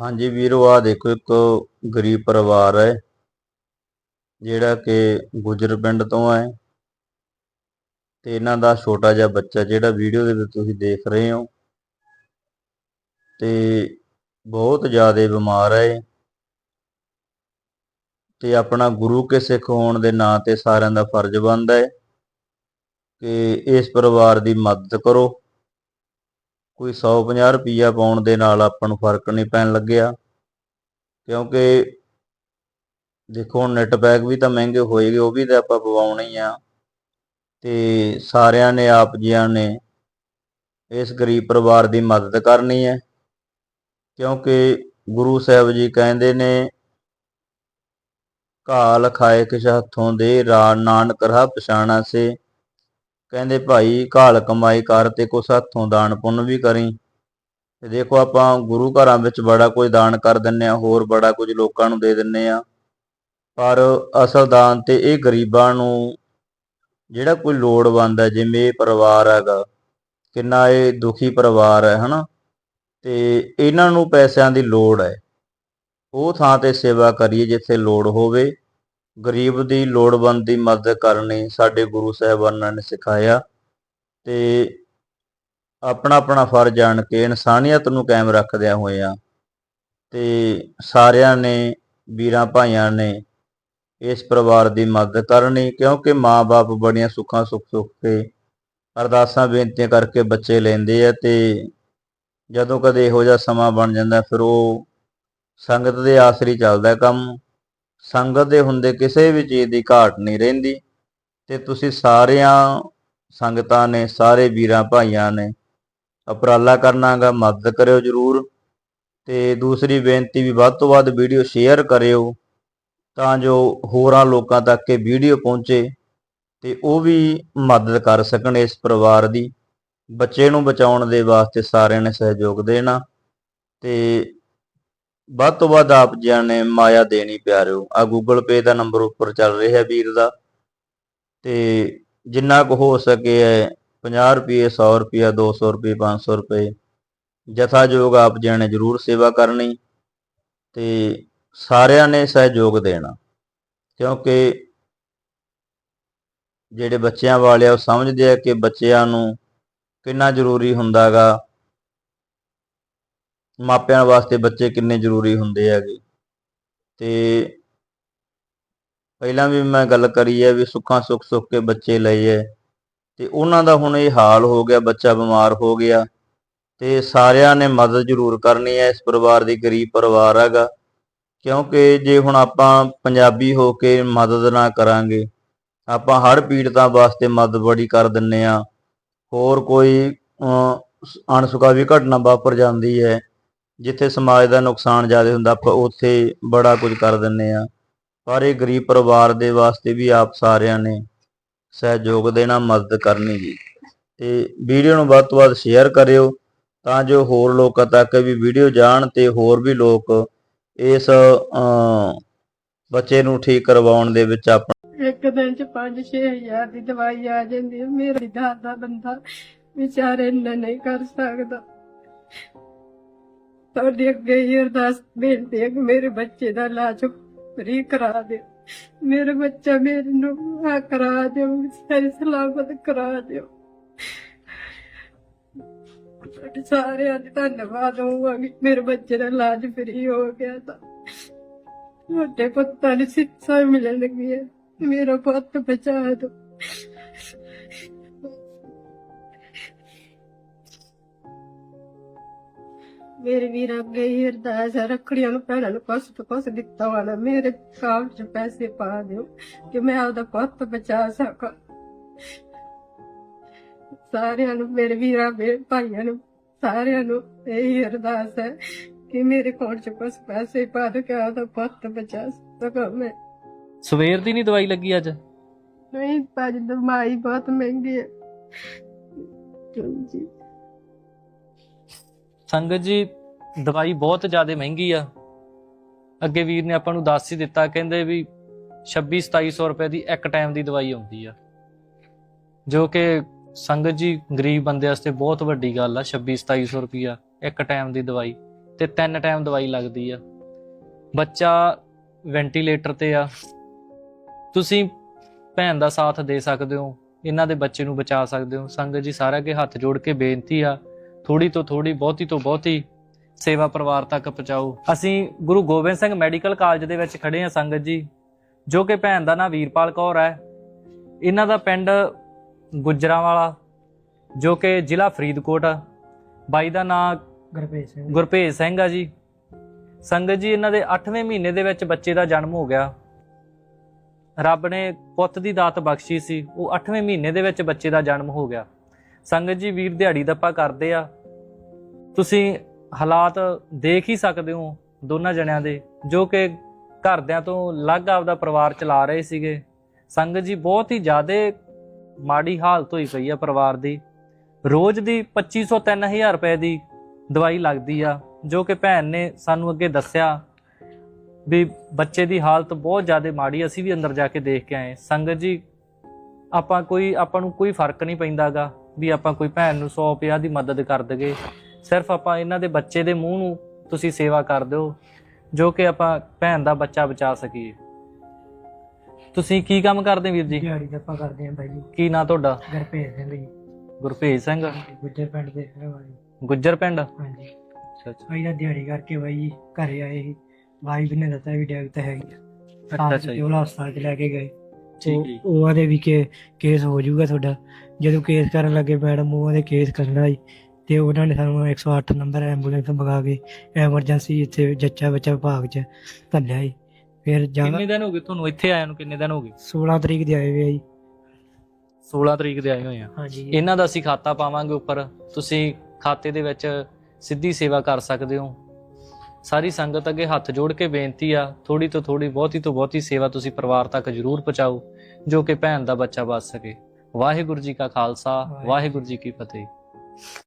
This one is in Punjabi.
ਹਾਂਜੀ ਵੀਰੋ ਆ ਦੇਖੋ, ਇੱਕ ਗਰੀਬ ਪਰਿਵਾਰ ਹੈ, ਜਿਹੜਾ ਕਿ ਗੁਜਰ ਪਿੰਡ ਤੋਂ ਹੈ ਤੇ ਇਹਨਾਂ ਦਾ ਛੋਟਾ ਜਿਹਾ ਬੱਚਾ, ਜਿਹੜਾ ਵੀਡੀਓ ਦੇ ਵਿੱਚ ਤੁਸੀਂ ਦੇਖ ਰਹੇ ਹੋ ਤੇ ਬਹੁਤ ਜ਼ਿਆਦਾ ਬਿਮਾਰ ਹੈ ਇਹ। ਤੇ ਆਪਣਾ ਗੁਰੂ ਕੇ ਸਿੱਖ ਹੋਣ ਦੇ ਨਾਂ ਤੇ ਸਾਰਿਆਂ ਦਾ ਫਰਜ਼ ਬਣਦਾ ਹੈ ਕਿ ਇਸ ਪਰਿਵਾਰ ਦੀ ਮਦਦ ਕਰੋ ਕੋਈ 150 ਰੁਪਈਆ ਪਾਉਣ ਦੇ ਨਾਲ ਆਪਾਂ ਨੂੰ ਫ਼ਰਕ ਨਹੀਂ ਪੈਣ ਲੱਗਿਆ। ਕਿਉਂਕਿ ਦੇਖੋ, ਹੁਣ ਨੈਟ ਪੈਕ ਵੀ ਤਾਂ ਮਹਿੰਗੇ ਹੋਏਗੇ ਉਹ ਵੀ ਤਾਂ ਆਪਾਂ ਪਵਾਉਣੇ ਹੀ ਆ। ਤੇ ਸਾਰਿਆਂ ਨੇ, ਆਪ ਜੀਆਂ ਨੇ ਇਸ ਗਰੀਬ ਪਰਿਵਾਰ ਦੀ ਮਦਦ ਕਰਨੀ ਹੈ। ਕਿਉਂਕਿ ਗੁਰੂ ਸਾਹਿਬ ਜੀ ਕਹਿੰਦੇ ਨੇ, ਘਾਲ ਖਾਏ ਕਿਛ ਹੱਥੋਂ ਦੇ, ਰਾ ਨਾਨਕ ਰਹਾ ਪਛਾਣਾ ਸੇ। ਕਹਿੰਦੇ ਭਾਈ ਘਾਲ ਕਮਾਈ ਕਰ ਤੇ ਕੁਛ ਹੱਥੋਂ ਦਾਨ ਪੁੰਨ ਵੀ ਕਰੀ। ਤੇ ਦੇਖੋ ਆਪਾਂ ਗੁਰੂ ਘਰਾਂ ਵਿੱਚ ਬੜਾ ਕੁਝ ਦਾਨ ਕਰ ਦਿੰਨੇ ਆ ਹੋਰ ਬੜਾ ਕੁਝ ਲੋਕਾਂ ਨੂੰ ਦੇ ਦਿੰਨੇ ਆ ਪਰ ਅਸਲ ਦਾਨ ਤੇ ਇਹ ਗਰੀਬਾਂ ਨੂੰ ਜਿਹੜਾ ਕੋਈ ਲੋੜਵੰਦ ਹੈ, ਜਿਵੇਂ ਇਹ ਪਰਿਵਾਰ ਹੈਗਾ, ਕਿੰਨਾ ਇਹ ਦੁਖੀ ਪਰਿਵਾਰ ਹੈ, ਹਨਾ? ਤੇ ਇਹਨਾਂ ਨੂੰ ਪੈਸਿਆਂ ਦੀ ਲੋੜ ਹੈ। ਉਹ ਥਾਂ ਤੇ ਸੇਵਾ ਕਰੀਏ ਜਿੱਥੇ ਲੋੜ ਹੋਵੇ। ਗਰੀਬ ਦੀ ਲੋੜਵੰਦ ਦੀ ਮਦਦ ਕਰਨੀ ਸਾਡੇ ਗੁਰੂ ਸਾਹਿਬਾਨਾਂ ਨੇ ਸਿਖਾਇਆ ਤੇ ਆਪਣਾ ਆਪਣਾ ਫਰਜ਼ ਜਾਣ ਕੇ ਇਨਸਾਨੀਅਤ ਨੂੰ ਕਾਇਮ ਰੱਖਦਿਆਂ ਹੋਇਆਂ ਤੇ ਸਾਰਿਆਂ ਨੇ, ਵੀਰਾਂ ਭਾਈਆਂ ਨੇ ਇਸ ਪਰਿਵਾਰ ਦੀ ਮਦਦ ਕਰਨੀ, ਕਿਉਂਕਿ ਮਾਪੇ ਬੜੀਆਂ ਸੁੱਖਾਂ ਸੁੱਖ ਸੁੱਖ ਕੇ ਅਰਦਾਸਾਂ ਬੇਨਤੀਆਂ ਕਰਕੇ ਬੱਚੇ ਲੈਂਦੇ ਆ ਤੇ ਜਦੋਂ ਕਦੇ ਇਹੋ ਜਿਹਾ ਸਮਾਂ ਬਣ ਜਾਂਦਾ, ਫਿਰ ਉਹ ਸੰਗਤ ਦੇ ਆਸਰੀ ਚੱਲਦਾ ਕੰਮ ਸੰਗਤ ਦੇ ਹੁੰਦੇ ਕਿਸੇ ਵੀ ਚੀਜ਼ ਦੀ ਘਾਟ ਨਹੀਂ ਰਹਿੰਦੀ। ਤੇ ਤੁਸੀਂ ਸਾਰਿਆਂ ਸੰਗਤਾਂ ਨੇ, ਸਾਰੇ ਵੀਰਾਂ ਭਾਈਆਂ ਨੇ ਉਪਰਾਲਾ ਕਰਨਾਗਾ, ਮਦਦ ਕਰਿਓ ਜਰੂਰ। ਤੇ ਦੂਸਰੀ ਬੇਨਤੀ ਵੀ ਵੱਧ ਤੋਂ ਵੱਧ ਵੀਡੀਓ ਸ਼ੇਅਰ ਕਰਿਓ ਤਾਂ ਜੋ ਹੋਰਾਂ ਲੋਕਾਂ ਤੱਕ ਇਹ ਵੀਡੀਓ ਪਹੁੰਚੇ ਤੇ ਉਹ ਵੀ ਮਦਦ ਕਰ ਸਕਣ ਇਸ ਪਰਿਵਾਰ ਦੀ। ਬੱਚੇ ਨੂੰ ਬਚਾਉਣ ਦੇ ਵਾਸਤੇ ਸਾਰਿਆਂ ਨੇ ਸਹਿਯੋਗ ਦੇਣਾ ਤੇ ਵੱਧ ਤੋਂ ਵੱਧ ਆਪ ਜੀਆਂ ਨੇ ਮਾਇਆ ਦੇਣੀ ਪਿਆਰਿਓ। ਆ ਗੂਗਲ ਪੇ ਦਾ ਨੰਬਰ ਉੱਪਰ ਚੱਲ ਰਿਹਾ ਵੀਰ ਦਾ। ਤੇ ਜਿੰਨਾ ਕੁ ਹੋ ਸਕੇ ਹੈ 50 ਰੁਪਏ 100 ਰੁਪਏ 200 ਰੁਪਏ 500 ਰੁਪਏ ਜਥਾਜੋਗ ਆਪ ਜੀਆਂ ਨੇ ਜਰੂਰ ਸੇਵਾ ਕਰਨੀ ਤੇ ਸਾਰਿਆਂ ਨੇ ਸਹਿਯੋਗ ਦੇਣਾ। ਕਿਉਂਕਿ ਜਿਹੜੇ ਬੱਚਿਆਂ ਵਾਲੇ ਆ, ਉਹ ਸਮਝਦੇ ਆ ਕਿ ਬੱਚਿਆਂ ਨੂੰ ਕਿੰਨਾ ਜ਼ਰੂਰੀ ਹੁੰਦਾਗਾ ਮਾਪਿਆਂ ਵਾਸਤੇ ਬੱਚੇ ਕਿੰਨੇ ਜ਼ਰੂਰੀ ਹੁੰਦੇ ਹੈਗੇ। ਤੇ ਪਹਿਲਾਂ ਵੀ ਮੈਂ ਗੱਲ ਕਰੀ ਹੈ ਵੀ ਸੁੱਖਾਂ ਸੁੱਖ ਸੁੱਖ ਕੇ ਬੱਚੇ ਲਏ ਹੈ। ਤੇ ਉਹਨਾਂ ਦਾ ਹੁਣ ਇਹ ਹਾਲ ਹੋ ਗਿਆ, ਬੱਚਾ ਬਿਮਾਰ ਹੋ ਗਿਆ। ਤੇ ਸਾਰਿਆਂ ਨੇ ਮਦਦ ਜ਼ਰੂਰ ਕਰਨੀ ਹੈ, ਇਸ ਪਰਿਵਾਰ ਦੀ ਗਰੀਬ ਪਰਿਵਾਰ ਹੈਗਾ। ਕਿਉਂਕਿ ਜੇ ਹੁਣ ਆਪਾਂ ਪੰਜਾਬੀ ਹੋ ਕੇ ਮਦਦ ਨਾ ਕਰਾਂਗੇ, ਆਪਾਂ ਹਰ ਪੀੜਤਾਂ ਵਾਸਤੇ ਮਦਦ ਬੜੀ ਕਰ ਦਿੰਨੇ ਆ ਹੋਰ ਕੋਈ ਅਣਸੁਖਾਵੀ ਘਟਨਾ ਵਾਪਰ ਜਾਂਦੀ ਹੈ। ਜਿੱਥੇ ਸਮਾਜ ਦਾ ਨੁਕਸਾਨ ਜ਼ਿਆਦਾ ਹੁੰਦਾ, ਆਪਾਂ ਉੱਥੇ ਬੜਾ ਕੁਝ ਕਰ ਦਿੰਨੇ ਆ ਪਰ ਇਹ ਗਰੀਬ ਪਰਿਵਾਰ ਦੇ ਵਾਸਤੇ ਵੀ ਆਪ ਸਾਰਿਆਂ ਨੇ ਸਹਿਯੋਗ ਦੇਣਾ ਮਦਦ ਕਰਨੀ ਜੀ। ਤੇ ਵੀਡੀਓ ਨੂੰ ਵੱਧ ਤੋਂ ਵੱਧ ਸ਼ੇਅਰ ਕਰਿਓ ਤਾਂ ਜੋ ਹੋਰ ਲੋਕਾਂ ਤੱਕ ਵੀ ਵੀਡੀਓ ਜਾਣ ਤੇ ਹੋਰ ਵੀ ਲੋਕ ਇਸ ਬੱਚੇ ਨੂੰ ਠੀਕ ਕਰਵਾਉਣ ਦੇ ਵਿੱਚ ਆਪਣਾ ਇੱਕ ਦਿਨ ਚ 5-6 ਹਜ਼ਾਰ ਦੀ ਦਵਾਈ ਆ ਜਾਂਦੀ ਹੈ। ਮੇਰਾ ਦਾਦਾ ਦਾ ਬੰਦਾ ਵਿਚਾਰੇ ਇੰਨਾ ਨਹੀਂ ਕਰ ਸਕਦਾ। ਤੁਹਾਡੇ ਅੱਗੇ ਹੀ ਅਰਦਾਸ ਬੇਨਤੀ ਹੈ ਕਿ ਮੇਰੇ ਬੱਚੇ ਦਾ ਇਲਾਜ ਫਰੀ ਕਰਾ ਦਿਓ। ਮੇਰਾ ਬੱਚਾ ਮੇਰੇ ਨੂੰ ਆ ਕਰਾ ਦਿਓ ਸਹੀ ਸਲਾਮਤ ਕਰਾ ਦਿਓ। ਤੁਹਾਡੇ ਸਾਰਿਆਂ ਦਾ ਧੰਨਵਾਦ ਹੋਊਗਾ ਕਿ ਮੇਰੇ ਬੱਚੇ ਦਾ ਇਲਾਜ ਫਰੀ ਹੋ ਗਿਆ ਤਾਂ। ਤੁਹਾਡੇ ਪੁੱਤਾਂ ਨੂੰ ਸਿੱਖਿਆ ਮਿਲਣਗੀ ਹੈ। ਮੇਰਾ ਪੁੱਤ ਬਚਾ ਦੋ ਮੇਰੇ ਵੀਰ ਅੱਗੇ ਹੀ ਅਰਦਾਸ ਹੈ ਰੱਖੜੀਆਂ ਨੂੰ ਭੈਣਾਂ ਨੂੰ ਕੁਛ ਤੋਂ ਕੁਛ ਦਿੱਤਾ ਵਾਲਾ ਮੇਰੇ ਅਕਾਊਂਟ 'ਚ ਪੈਸੇ ਪਾ ਦਿਓ ਕਿ ਮੈਂ ਆਪਦਾ ਪੁੱਤ ਬਚਾ ਸਕਾਂ। ਸਾਰਿਆਂ ਨੂੰ ਮੇਰੇ ਵੀਰਾਂ ਮੇਰੇ ਭਾਈਆਂ ਨੂੰ ਸਾਰਿਆਂ ਨੂੰ ਇਹੀ ਅਰਦਾਸ ਹੈ ਕਿ ਮੇਰੇ ਅਕਾਊਂਟ 'ਚ ਕੁਛ ਪੈਸੇ ਪਾ ਦਿਓ ਕਿ ਆਪਦਾ ਪੁੱਤ ਬਚਾ ਸਕਾਂ ਮੈਂ। ਸਵੇਰ ਦੀ ਨਹੀਂ ਦਵਾਈ ਲੱਗੀ ਅੱਜ? ਨਹੀਂ ਭਾਜੀ ਦਵਾਈ ਬਹੁਤ ਮਹਿੰਗੀ ਹੈ। ਜੀ ਸੰਗਤ ਜੀ, ਦਵਾਈ ਬਹੁਤ ਜ਼ਿਆਦਾ ਮਹਿੰਗੀ ਆ। ਅੱਗੇ ਵੀਰ ਨੇ ਆਪਾਂ ਨੂੰ ਦੱਸ ਹੀ ਦਿੱਤਾ, ਕਹਿੰਦੇ ਵੀ 26 2700 ਰੁਪਏ ਦੀ ਇੱਕ ਟਾਈਮ ਦੀ ਦਵਾਈ ਆਉਂਦੀ ਆ। ਜੋ ਕਿ ਸੰਗਤ ਜੀ, ਗਰੀਬ ਬੰਦੇ ਵਾਸਤੇ ਬਹੁਤ ਵੱਡੀ ਗੱਲ ਆ 26 2700 ਰੁਪਿਆ ਇੱਕ ਟਾਈਮ ਦੀ ਦਵਾਈ ਤੇ ਤਿੰਨ ਟਾਈਮ ਦਵਾਈ ਲੱਗਦੀ ਆ। ਬੱਚਾ ਵੈਂਟੀਲੇਟਰ ਤੇ ਆ। ਤੁਸੀਂ ਭੈਣ ਦਾ ਸਾਥ ਦੇ ਸਕਦੇ ਹੋ, ਇਹਨਾਂ ਦੇ ਬੱਚੇ ਨੂੰ ਬਚਾ ਸਕਦੇ ਹੋ। ਸੰਗਤ ਜੀ ਸਾਰਿਆਂ ਕੇ ਹੱਥ ਜੋੜ ਕੇ ਬੇਨਤੀ ਆ ਥੋੜੀ ਤੋਂ ਥੋੜੀ ਬਹੁਤੀ ਤੋਂ ਬਹੁਤੀ ਸੇਵਾ ਪਰਿਵਾਰ ਤੱਕ ਪਹੁੰਚਾਓ। ਅਸੀਂ ਗੁਰੂ ਗੋਬਿੰਦ ਸਿੰਘ ਮੈਡੀਕਲ ਕਾਲਜ ਦੇ ਵਿੱਚ ਖੜੇ ਹਾਂ ਸੰਗਤ ਜੀ ਜੋ ਕਿ ਭੈਣ ਦਾ ਨਾਂ ਵੀਰਪਾਲ ਕੌਰ ਹੈ। ਇਹਨਾਂ ਦਾ ਪਿੰਡ ਗੁਜਰਾਂਵਾਲਾ ਜੋ ਕਿ ਜ਼ਿਲ੍ਹਾ ਫਰੀਦਕੋਟ ਆ। ਬਾਈ ਦਾ ਨਾਂ ਗੁਰਪ੍ਰੀਤ ਸਿੰਘ ਗੁਰਭੇਜ ਸਿੰਘ ਆ ਜੀ। ਸੰਗਤ ਜੀ ਇਹਨਾਂ ਦੇ 8ਵੇਂ ਮਹੀਨੇ ਦੇ ਵਿੱਚ ਬੱਚੇ ਦਾ ਜਨਮ ਹੋ ਗਿਆ। ਰੱਬ ਨੇ ਪੁੱਤ ਦੀ ਦਾਤ ਬਖਸ਼ੀ ਸੀ ਉਹ 8ਵੇਂ ਮਹੀਨੇ ਦੇ ਵਿੱਚ ਬੱਚੇ ਦਾ ਜਨਮ ਹੋ ਗਿਆ। ਸੰਗਤ ਜੀ, ਵੀਰ ਦਿਹਾੜੀ ਦੱਪਾ ਕਰਦੇ ਆ। ਤੁਸੀਂ ਹਾਲਾਤ ਦੇਖ ਹੀ ਸਕਦੇ ਹੋ ਦੋਨਾਂ ਜਣਿਆਂ ਦੇ, ਜੋ ਕਿ ਘਰਦਿਆਂ ਤੋਂ ਅਲੱਗ ਆਪਦਾ ਪਰਿਵਾਰ ਚਲਾ ਰਹੇ ਸੀਗੇ। ਸੰਗਤ ਜੀ, ਬਹੁਤ ਹੀ ਜ਼ਿਆਦਾ ਮਾੜੀ ਹਾਲਤ ਹੋਈ ਪਈ ਆ ਪਰਿਵਾਰ ਦੀ। ਰੋਜ਼ ਦੀ 2500 3000 ਰੁਪਏ ਦੀ ਦਵਾਈ ਲੱਗਦੀ ਆ, ਜੋ ਕਿ ਭੈਣ ਨੇ ਸਾਨੂੰ ਅੱਗੇ ਦੱਸਿਆ ਵੀ ਬੱਚੇ ਦੀ ਹਾਲਤ ਬਹੁਤ ਜ਼ਿਆਦਾ ਮਾੜੀ ਅਸੀਂ ਵੀ ਅੰਦਰ ਜਾ ਕੇ ਦੇਖ ਕੇ ਆਏ। ਸੰਗਤ ਜੀ, ਆਪਾਂ ਕੋਈ, ਆਪਾਂ ਨੂੰ ਕੋਈ ਫ਼ਰਕ ਨਹੀਂ ਪੈਂਦਾਗਾ। ਵੀ ਆਪਾਂ ਕੋਈ ਭੈਣ ਨੂੰ 100 ਰੁਪਇਆ ਦੀ ਮਦਦ ਕਰ ਦਗੇ ਸਿਰਫ ਆਪਾਂ ਇਹਨਾਂ ਦੇ ਬੱਚੇ ਦੇ ਮੂੰਹ ਨੂੰ ਤੁਸੀਂ ਸੇਵਾ ਕਰ ਦਿਓ ਜੋ ਕਿ ਆਪਾਂ ਭੈਣ ਦਾ ਬੱਚਾ ਬਚਾ ਸਕੀਏ। ਤੁਸੀਂ ਕੀ ਕੰਮ ਕਰਦੇ ਵੀਰ ਜੀ? ਦਿਹਾੜੀ ਦਾ ਆਪਾਂ ਕਰਦੇ ਆਂ ਬਾਈ ਜੀ। ਕੀ ਨਾਂ ਤੁਹਾਡਾ? ਗੁਰਪ੍ਰੀਤ ਸਿੰਘ ਜੀ। ਗੁਰਭੇਜ ਸਿੰਘ। ਗੁੱਜਰ ਪਿੰਡ ਦੇ ਰਹਿਣ ਵਾਲੇ। ਗੁੱਜਰ ਪਿੰਡ? ਹਾਂਜੀ। ਅੱਛਾ ਅੱਛਾ। ਅਸੀਂ ਤਾਂ ਦਿਹਾੜੀ ਕਰਕੇ ਬਾਈ ਜੀ ਘਰੇ ਆਏ ਸੀ। ਵਾਈਫ ਨੇ ਦੱਸਿਆ ਵੀ ਡੈਗ ਤਾਂ ਹੈਗੀ ਅੱਛਾ ਅੱਛਾ ਜੀ। ਉਹ ਹਸਪਤਾਲ ਚ ਲੈ ਕੇ ਗਏ। ਠੀਕ ਉਹ- ਜੀ ਉਹ ਆਦੇ ਵੀ ਕਿ ਕੇਸ ਹੋ ਜਾਊਗਾ ਤੁਹਾਡਾ। ਜਦੋਂ ਕੇਸ ਕਰਨ ਲੱਗੇ ਮੈਡਮ ਉਹ ਆਦੇ ਕੇਸ ਕਰਨਾ ਜੀ ਤੇ ਉਹਨਾਂ ਨੇ ਸਾਨੂੰ 108 ਨੰਬਰ ਐਂਬੂਲੈਂਸ ਮੰਗਾ ਕੇ ਐਮਰਜੈਂਸੀ ਇੱਥੇ ਜੱਚਾ ਬੱਚਾ ਵਿਭਾਗ ਚ ਘੱਲਿਆ ਜੀ। ਫਿਰ ਜਾਂ ਕਿੰਨੇ ਦਿਨ ਹੋ ਗਏ ਤੁਹਾਨੂੰ ਇੱਥੇ ਆਇਆ ਨੂੰ? ਕਿੰਨੇ ਦਿਨ ਹੋ ਗਏ? 16 ਤਰੀਕ ਦੇ ਆਏ ਵੇ ਆ ਜੀ। 16 ਤਰੀਕ ਦੇ ਆਏ ਹੋਏ ਆ। ਹਾਂਜੀ। ਇਹਨਾਂ ਦਾ ਅਸੀਂ ਖਾਤਾ ਪਾਵਾਂਗੇ ਉੱਪਰ। ਤੁਸੀਂ ਖਾਤੇ ਦੇ ਵਿੱਚ ਸਿੱਧੀ ਸੇਵਾ ਕਰ ਸਕਦੇ ਹੋ। ਸਾਰੀ ਸੰਗਤ ਅੱਗੇ ਹੱਥ ਜੋੜ ਕੇ ਬੇਨਤੀ ਆ ਥੋੜੀ ਤੋਂ ਥੋੜੀ ਬਹੁਤੀ ਤੋਂ ਬਹੁਤੀ ਸੇਵਾ ਤੁਸੀਂ ਪਰਿਵਾਰ ਤੱਕ ਜ਼ਰੂਰ ਪਹੁੰਚਾਓ ਜੋ ਕਿ ਭੈਣ ਦਾ ਬੱਚਾ ਬਚ ਸਕੇ। ਵਾਹਿਗੁਰੂ ਜੀ ਕਾ ਖਾਲਸਾ ਵਾਹਿਗੁਰੂ ਜੀ ਕੀ ਫਤਿਹ।